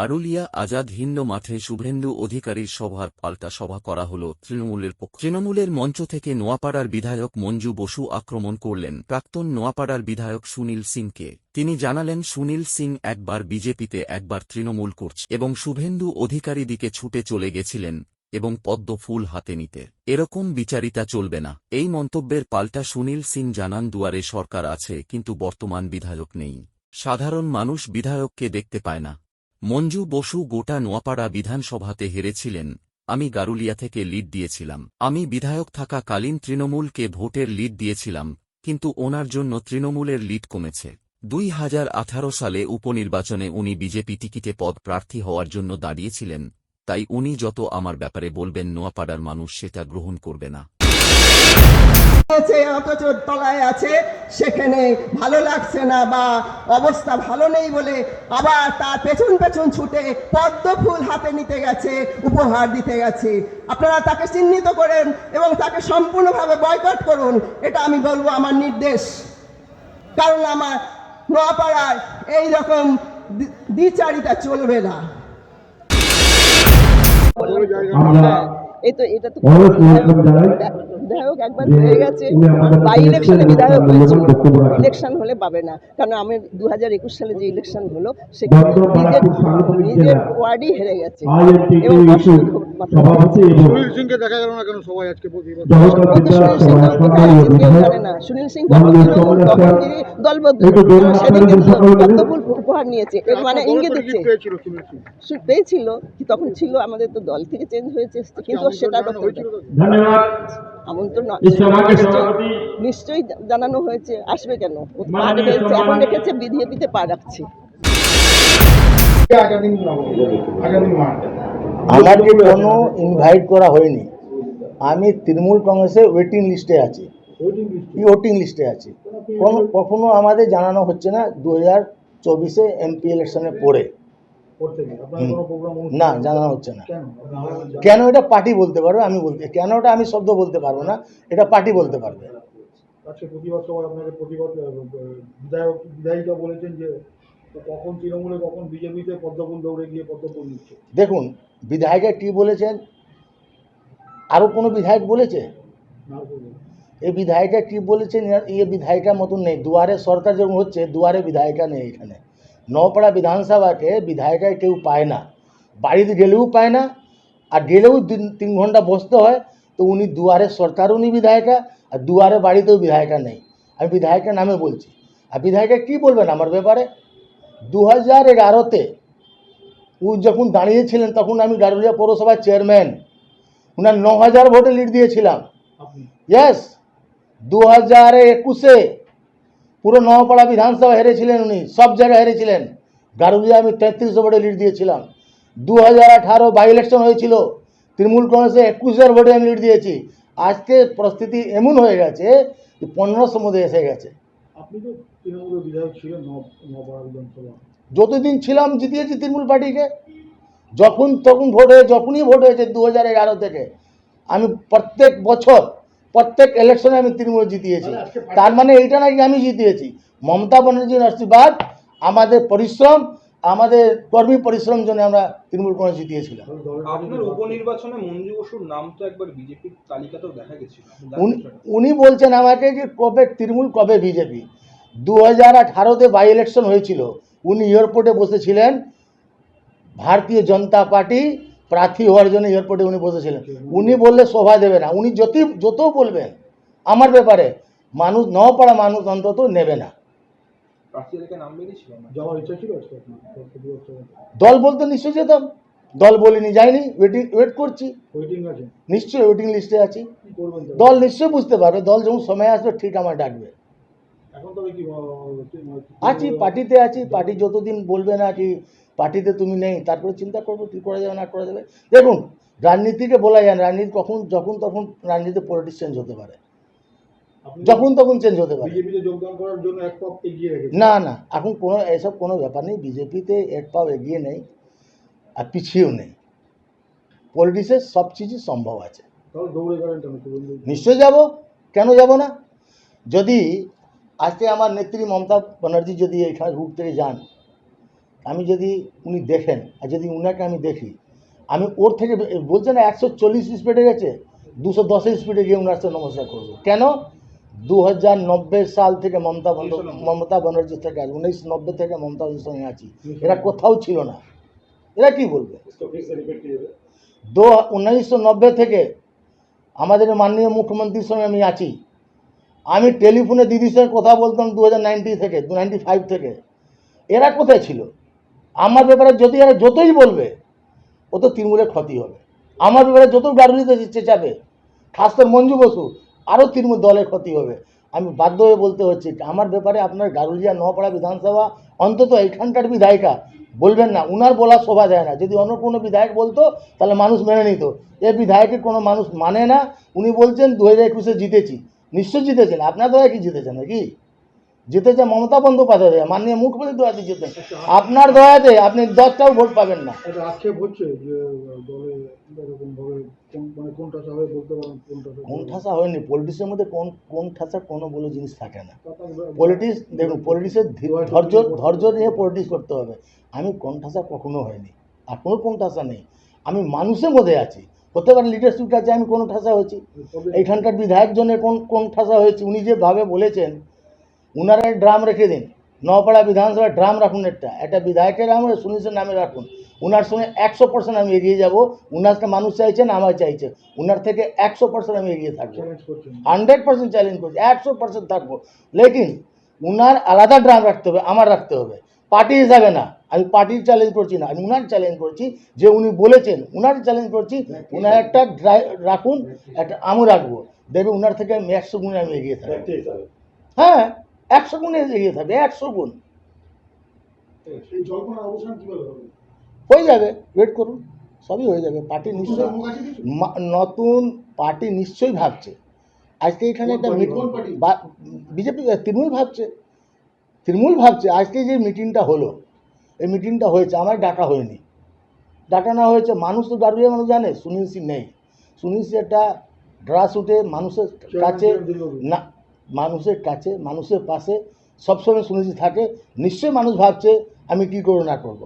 গারুলিয়া আজাদ হিন্দ মাঠে শুভেন্দু অধিকারীর সভার পাল্টা সভা করা হল তৃণমূলের পক্ষ। তৃণমূলের মঞ্চ থেকে নোয়াপাড়ার বিধায়ক মঞ্জু বসু আক্রমণ করলেন প্রাক্তন নোয়াপাড়ার বিধায়ক সুনীল সিংকে। তিনি জানালেন, সুনীল সিং একবার বিজেপিতে একবার তৃণমূল করছে এবং শুভেন্দু অধিকারী দিকে ছুটে চলে গেছিলেন এবং পদ্ম ফুল হাতে নিতে। এরকম বিচারিতা চলবে না। এই মন্তব্যের পাল্টা সুনীল সিং জানান, দুয়ারে সরকার আছে, কিন্তু বর্তমান বিধায়ক নেই। সাধারণ মানুষ বিধায়ককে দেখতে পায় না। মঞ্জু বসু গোটা নোয়াপাড়া বিধানসভাতে হেরেছিলেন, আমি গারুলিয়া থেকে লিড দিয়েছিলাম। আমি বিধায়ক থাকাকালীন তৃণমূলকে ভোটের লিড দিয়েছিলাম, কিন্তু ওনার জন্য তৃণমূলের লিড কমেছে। দুই হাজার আঠারো সালে উপনির্বাচনে উনি বিজেপি টিকিটে পদ প্রার্থী হওয়ার জন্য দাঁড়িয়েছিলেন, তাই উনি যত আমার ব্যাপারে বলবেন, নোয়াপাড়ার মানুষ সেটা গ্রহণ করবে না। অথচ তলায় আছে। সেখানে ভালো লাগছে না বা অবস্থা ভালো নেই বলে আবার তার পেছন পেছন ছুটে পদ্ম ফুল হাতে নিতে গেছে, উপহার দিতে গেছে। আপনারা তাকে চিহ্নিত করেন এবং তাকে সম্পূর্ণভাবে বয়কট করুন, এটা আমি বলব আমার নির্দেশ। কারণ আমার নোয়াপাড়ায় এই রকম দ্বি- দ্বিচারিতা চলবে না। আমরা এই তো এটা তো বিধায়ক একবার হয়ে গেছে। বাই ইলেকশনে বিধায়ক হয়েছিল। ইলেকশন হলে পাবে না। কারণ আমি দু হাজার একুশ সালে যে ইলেকশন হলো সেখানে নিজের নিজের ওয়ার্ডই হেরে গেছে। এবং সভাপতি এবং সুনীল সিংকে দেখা গেল না কেন সবাই আজকে সুনীল সিং দলবদ্ধ উপহার নিয়েছে। মানে ইঙ্গিত দিচ্ছে পেয়েছিল তখন ছিল আমাদের তো দল থেকে চেঞ্জ হয়েছে কিন্তু সেটা আমন্ত্রণ নিশ্চয়ই- জানানো হয়েছে আসবে কেন? পা মাননীয় রেখেছে এখন সম্মানীয়- রেখেছে বিধিপিতে পা রাখছে। আমাকে কোনো ইনভাইট করা হয়নি। আমি তৃণমূল কংগ্রেসের ওয়েটিং লিস্টে আছি। ওয়েটিং লিস্টে আছি। কোনো কখনো আমাদের জানানো হচ্ছে না দু হাজার চব্বিশে এমপি ইলেকশনের পরে। হুম। না জানানো হচ্ছে না। কেন? এটা পার্টি বলতে পারবে? আমি বলতে কেন এটা আমি শব্দ বলতে পারব না? এটা পার্টি বলতে পারবে। আজকে প্রতিবাদ সভায় আপনাকে প্রতিবাদ বিধায়ক বিধায়িকা বলেছেন যে কখন তৃণমূলে কখন বিজেপিতে পদ্মফুল দৌড়ে গিয়ে পদ্মফুল নিচ্ছে। দেখুন বিধায়িকা কি বলেছেন? আরও কোনো বিধায়ক বলেছে? এই বিধায়িকা কি বলেছেন? এই বিধায়িকার মতন নেই। দুয়ারে সরকার যখন হচ্ছে দুয়ারে বিধায়িকা নেই এখানে। নপাড়া বিধানসভাকে বিধায়িকায় কেউ পায় না। বাড়িতে গেলেও পায় না আর গেলেও তিন ঘণ্টা বসতে হয়। তো উনি দুয়ারে সরকার উনি বিধায়িকা আর দুয়ারে বাড়িতেও বিধায়িকা নেই। আমি বিধায়িকার নামে বলছি। আর বিধায়িকা কী বলবেন আমার ব্যাপারে? দু হাজার এগারোতে ও যখন দাঁড়িয়েছিলেন তখন আমি গারুলিয়া পৌরসভার চেয়ারম্যান। ওনার ন হাজার ভোটে লিড দিয়েছিলাম। ইয়েস দু হাজার একুশে পুরো নওপাড়া বিধানসভা হেরেছিলেন উনি সব জায়গায় হেরেছিলেন। গারুলিয়া আমি তেত্রিশ ভোটে লিড দিয়েছিলাম। দু হাজার আঠারো বাই ইলেকশন হয়েছিল তৃণমূল কংগ্রেসে একুশ হাজার ভোটে আমি লিড দিয়েছি। আজকে পরিস্থিতি এমন হয়ে গেছে যে পনেরোশো মধ্যে এসে গেছে। আপনি তো তৃণমূলের বিধায়ক ছিলেন বিধানসভা যতদিন ছিলাম জিতিয়েছি তৃণমূল পার্টিকে যখন তখন ভোট হয়ে যখনই ভোট হয়েছে দু হাজার এগারো থেকে আমি প্রত্যেক বছর প্রত্যেক ইলেকশনে আমি তৃণমূল জিতিয়েছি। তার মানে এইটা নাকি আমি জিতিয়েছি। মমতা ব্যানার্জির আশীর্বাদ আমাদের পরিশ্রম আমাদের কর্মী পরিশ্রম জন্য আমরা তৃণমূল কংগ্রেস জিতিয়েছিলাম। আপনার উপনির্বাচনে মঞ্জু বসুর নাম তো একবার বিজেপির তালিকাতেও দেখা গেছিল। উনি উনি বলছেন আমাকে যে কবে তৃণমূল কবে বিজেপি? দু হাজার আঠারোতে বাই ইলেকশন হয়েছিল। উনি এয়ারপোর্টে বসেছিলেন। ভারতীয় জনতা পার্টি প্রার্থী হওয়ার জন্য এয়ারপোর্টে উনি বসেছিলেন। উনি বললে শোভা দেবে না। উনি যত যত বলবেন আমার ব্যাপারে মানুষ ন পাড়া মানুষ অন্তত নেবে না। দল বলতে নিশ্চয়ই যেতাম। দল বলিনি যাইনি। ওয়েটিং ওয়েট করছি। নিশ্চয়ই ওয়েটিং লিস্টে আছি? দল নিশ্চয়ই বুঝতে পারবে। দল যখন সময় আসবে ঠিক আমার ডাকবে। এখন তবে কি আছি পার্টিতে আছি পার্টি যতদিন বলবে না কি পার্টিতে তুমি নেই তারপরে চিন্তা করব কী করা যাবে না করা যাবে। দেখুন রাজনীতিকে বলা যায় রাজনীতি কখন যখন তখন রাজনীতি পলিটিক্স চেঞ্জ হতে পারে। যখন তখন চেঞ্জ হতে পারে। না না এখন কোনো এসব কোনো ব্যাপার নেই বিজেপিতে এক পাও এগিয়ে নেই আর পিছিয়েও নেই। পলিটিক্সে সব কিছুই সম্ভব আছে। নিশ্চয় যাব কেন যাব না? যদি আজকে আমার নেত্রী মমতা ব্যানার্জি যদি এখানে রুট থেকে যান আমি যদি উনি দেখেন আর যদি উনাকে আমি দেখি আমি ওর থেকে বলছে না একশো চল্লিশ স্পিডে গেছে দুশো দশের স্পিডে গিয়ে উনার সাথে নমস্কার করব। কেন? দু হাজার নব্বই সাল থেকে মমতা মমতা ব্যানার্জির থেকে আছি উনিশ নব্বই থেকে মমতা ব্যানার্জির সঙ্গে আছি। এরা কোথাও ছিল না। এরা কি বলবে? দু উনিশশো নব্বই থেকে আমাদের মাননীয় মুখ্যমন্ত্রীর সঙ্গে আমি আছি। আমি টেলিফোনে দিদির সঙ্গে কথা বলতাম দু থেকে দু থেকে। এরা কোথায় ছিল? আমার ব্যাপারে যদি এরা যতই বলবে, ও তো তৃণমূলের ক্ষতি হবে। আমার ব্যাপারে যত গাড়িতে চেঁচাবে। খাস মঞ্জু বসু, আরও তৃণমূল দলের ক্ষতি হবে। আমি বাধ্য হয়ে বলতে হচ্ছে, আমার ব্যাপারে আপনার গারুলিয়া নপাড়া বিধানসভা অন্তত এইখানকার বিধায়িকা বলবেন না, উনার বলা শোভা যায় না। যদি অন্য কোনো বিধায়ক বলতো, তাহলে মানুষ মেনে নিত। এ বিধায়কের কোনো মানুষ মানে না। উনি বলছেন, দু হাজার একুশে জিতেছি। নিশ্চয় জিতেছেন। আপনার দয়া কি জিতেছেন নাকি? জিতেছে মমতা বন্দ্যোপাধ্যায়। দয়া মাননীয় মুখ্যমন্ত্রী দয়াতে জিতেন আপনার দয়াতে আপনি দশটাও ভোট পাবেন না। মানে কোন ঠাসা হয়নি। পলিটিক্সের মধ্যে কোন কোন ঠাসা কোনো বলে জিনিস থাকে না। পলিটিক্স দেখুন পলিটিক্সের ধৈর্য ধৈর্য নিয়ে পলিটিক্স করতে হবে। আমি কোন ঠাসা কখনো হয়নি। আর কোনো কোন ঠাসা নেই। আমি মানুষের মধ্যে আছি। হতে পারে লিডারশিপটা আছে আমি কোনো ঠাসা হয়েছি। এইখানকার বিধায়ক জনের কোন কোন ঠাসা হয়েছে উনি যেভাবে বলেছেন উনারা ড্রাম রেখে দিন। নপাড়া বিধানসভায় ড্রাম রাখুন একটা। একটা বিধায়কের নাম সুনীশের নামে রাখুন। উনার সঙ্গে একশো পার্সেন্ট আমি এগিয়ে যাব। উনারটা মানুষ চাইছেন আমার চাইছে। উনার থেকে একশো পার্সেন্ট আমি এগিয়ে থাকব। হান্ড্রেড পার্সেন্ট চ্যালেঞ্জ করছি। একশো পার্সেন্ট থাকব। লেকিন উনার আলাদা ড্রাম রাখতে হবে আমার রাখতে হবে। পার্টি হিসাবে না। আমি পার্টির চ্যালেঞ্জ করছি না আমি উনার চ্যালেঞ্জ করছি। যে উনি বলেছেন উনার চ্যালেঞ্জ করছি। উনার একটা রাখুন একটা আমও রাখব। দেখবে উনার থেকে আমি একশো গুণে আমি এগিয়ে থাকব। হ্যাঁ একশো গুণে এগিয়ে থাকবে একশো গুণ। হয়ে যাবে ওয়েট করুন। সবই হয়ে যাবে। পার্টি নিশ্চয়ই নতুন পার্টি নিশ্চয়ই ভাবছে। আজকে এখানে একটা মিটিং? বিজেপি তৃণমূল ভাবছে। তৃণমূল ভাবছে আজকে যে মিটিংটা হলো এই মিটিংটা হয়েছে আমার ডাকা হয়নি। ডাকা না হয়েছে মানুষ তো গারুলিয়া মানুষ জানে সুনীল সিং নেই। সুনীল সিং একটা গ্রাস উঠে মানুষের কাছে না মানুষের কাছে মানুষের পাশে সবসময় সুনীল সিং থাকে। নিশ্চয়ই মানুষ ভাবছে আমি কী করব না করব।